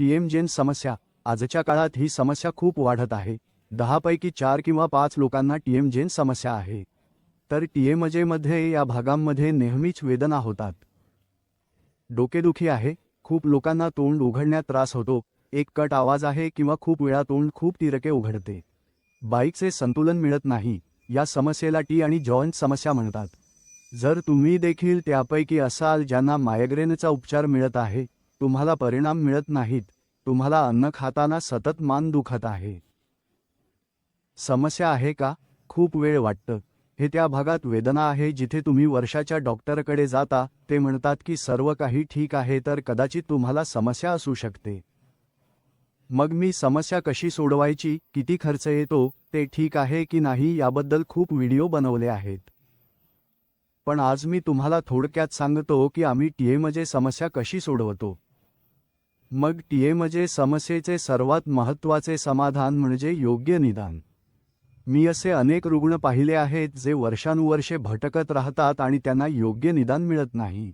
TM जेन समस्या. आजच्या काळात ही समस्या खूप वाढत आहे. दहापैकी चार किंवा पाच लोकांना टीएमजेन समस्या आहे. तर टीएमजेमध्ये या भागांमध्ये नेहमीच वेदना होतात. डोकेदुखी आहे. खूप लोकांना तोंड उघडण्यात त्रास होतो. एक कट आवाज आहे किंवा खूप वेळा तोंड खूप तिरके उघडते. बाईकचे संतुलन मिळत नाही. या समस्येला टी आणि जॉईंट समस्या म्हणतात. जर तुम्ही देखील त्यापैकी असाल ज्यांना मायग्रेनचा उपचार मिळत आहे तुम्हाला परिणाम मिळत नाहीत. तुम्हाला अन्न खाताना सतत मान दुखत आहे. समस्या आहे का? खूप वेळ वाटतं. हे त्या भागात वेदना आहे जिथे तुम्ही वर्षाच्या डॉक्टरकडे जाता ते म्हणतात की सर्व काही ठीक आहे तर कदाचित तुम्हाला समस्या असू शकते. मग मी समस्या कशी सोडवायची? किती खर्च येतो? ते ठीक आहे की नाही याबद्दल खूप व्हिडिओ बनवले आहेत. पण आज मी तुम्हाला थोडक्यात सांगतो की आम्ही टीएमजे समस्या कशी सोडवतो. मग टीएमजे समस्येचे सर्वात महत्त्वाचे समाधान म्हणजे योग्य निदान. मी असे अनेक रुग्ण पाहिले आहेत जे वर्षानुवर्षे भटकत राहतात आणि त्यांना योग्य निदान मिळत नाही.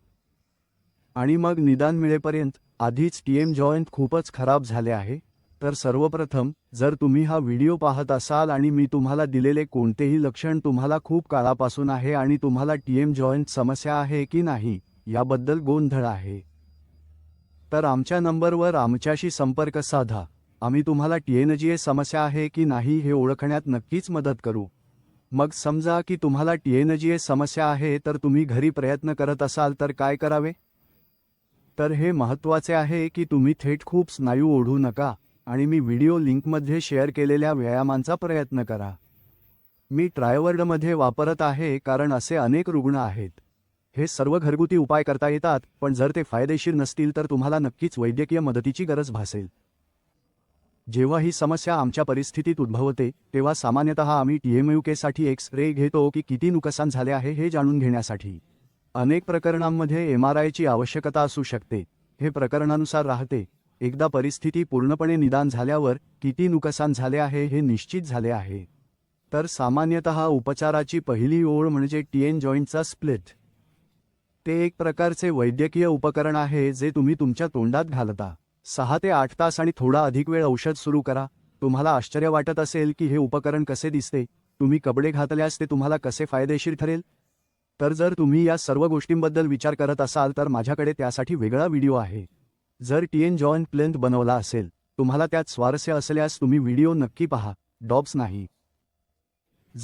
आणि मग निदान मिळेपर्यंत आधीच टीएम जॉईंट खूपच खराब झाले आहे. तर सर्वप्रथम जर तुम्ही हा व्हिडिओ पाहत असाल आणि मी तुम्हाला दिलेले कोणतेही लक्षण तुम्हाला खूप काळापासून आहे आणि तुम्हाला टीएम जॉईंट समस्या आहे की नाही याबद्दल गोंधळ आहे. तर आमच्या नंबरवर आमच्याशी संपर्क साधा. आम्ही तुम्हाला टीएनजीए समस्या आहे की नाही हे ओळखण्यात नक्कीच मदत करू. मग समजा की तुम्हाला टीएनजीए समस्या आहे तर तुम्ही घरी प्रयत्न करत असाल तर काय करावे? तर हे महत्त्वाचे आहे की तुम्ही थेट खूप स्नायू ओढू नका आणि मी व्हिडिओ लिंकमध्ये शेअर केलेल्या व्यायामांचा प्रयत्न करा. मी ट्रायवर्डमध्ये वापरत आहे कारण असे अनेक रुग्ण आहेत. हे सर्व घरगुती उपाय करता येतात पण जर ते फायदेशीर नसतील तर तुम्हाला नक्कीच वैद्यकीय मदतीची गरज भासेल. जेव्हा ही समस्या आमच्या परिस्थितीत उद्भवते तेव्हा सामान्यतः आम्ही टीएमयूकेसाठी एक्स रे घेतो की किती नुकसान झाले आहे हे जाणून घेण्यासाठी. अनेक प्रकरणांमध्ये एम आर आयची आवश्यकता असू शकते. हे प्रकरणानुसार राहते. एकदा परिस्थिती पूर्णपणे निदान झाल्यावर किती नुकसान झाले आहे हे निश्चित झाले आहे. तर सामान्यतः उपचाराची पहिली ओळ म्हणजे टीएन जॉईंटचा स्प्लिट ते एक प्रकारचे वैद्यकीय उपकरण आहे जे तुम्ही तुमच्या तोंडात घालता. सहा ते आठ तास आणि थोडा अधिक वेळ औषध सुरू करा. तुम्हाला आश्चर्य वाटत असेल की हे उपकरण कसे दिसते. तुम्ही कपडे घातल्यास ते तुम्हाला कसे फायदेशीर ठरेल? तर जर तुम्ही या सर्व गोष्टींबद्दल विचार करत असाल तर माझ्याकडे त्यासाठी वेगळा व्हिडिओ आहे. जर टीएन जॉईंट प्लेंथ बनवला असेल तुम्हाला त्यात स्वारस्य असल्यास तुम्ही व्हिडिओ नक्की पहा. डॉब्स नाही.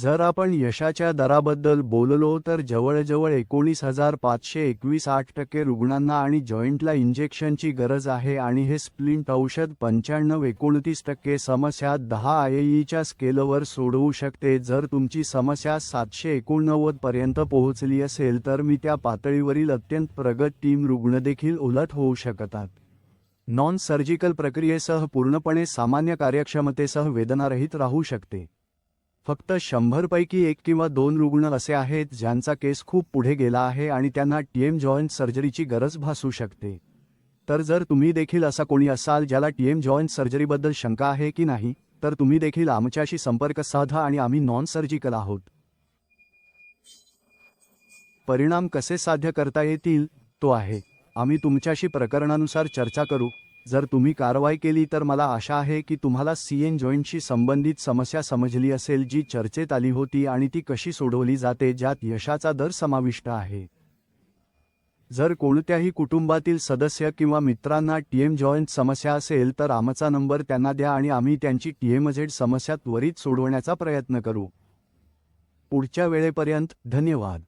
जर आपण यशाच्या दराबद्दल बोललो तर जवळजवळ एकोणीस हजार पाचशे एकवीस आठ टक्के रुग्णांना आणि जॉईंटला इंजेक्शनची गरज आहे आणि हे स्प्लिंट औषध पंच्याण्णव एकोणतीस टक्के समस्या दहा आयईच्या स्केलवर सोडवू शकते. जर तुमची समस्या सातशे एकोणनव्वद पर्यंत पोहोचली असेल तर मी त्या पातळीवरील अत्यंत प्रगत टीम रुग्ण देखील उलट होऊ शकतात. नॉन सर्जिकल प्रक्रियेसह पूर्णपणे सामान्य कार्यक्षमतेसह वेदनारहित राहू शकते. फक्त शंभरपैकी एक किंवा दोन रुग्ण असे आहेत ज्यांचा केस खूप पुढे गेला आहे आणि त्यांना टीएम जॉईंट सर्जरीची गरज भासू शकते. तर जर तुम्ही देखील असा कोणी असाल ज्याला टीएम जॉईंट सर्जरीबद्दल शंका आहे की नाही तर तुम्ही देखील आमच्याशी संपर्क साधा आणि आम्ही नॉन सर्जिकल आहोत. परिणाम कसे साध्य करता येतील? तो आहे. आम्ही तुमच्याशी प्रकरणानुसार चर्चा करू. जर तुम्ही कारवाई केली तर मला आशा आहे की तुम्हाला सीएन जॉईंटशी संबंधित समस्या समजली असेल जी चर्चेत आली होती आणि ती कशी सोडवली जाते ज्यात यशाचा दर समाविष्ट आहे. जर कोणत्याही कुटुंबातील सदस्य किंवा मित्रांना टीएम जॉईंट समस्या असेल तर आमचा नंबर त्यांना द्या आणि आम्ही त्यांची टीएमझेड समस्या त्वरित सोडवण्याचा प्रयत्न करू. पुढच्या वेळेपर्यंत धन्यवाद.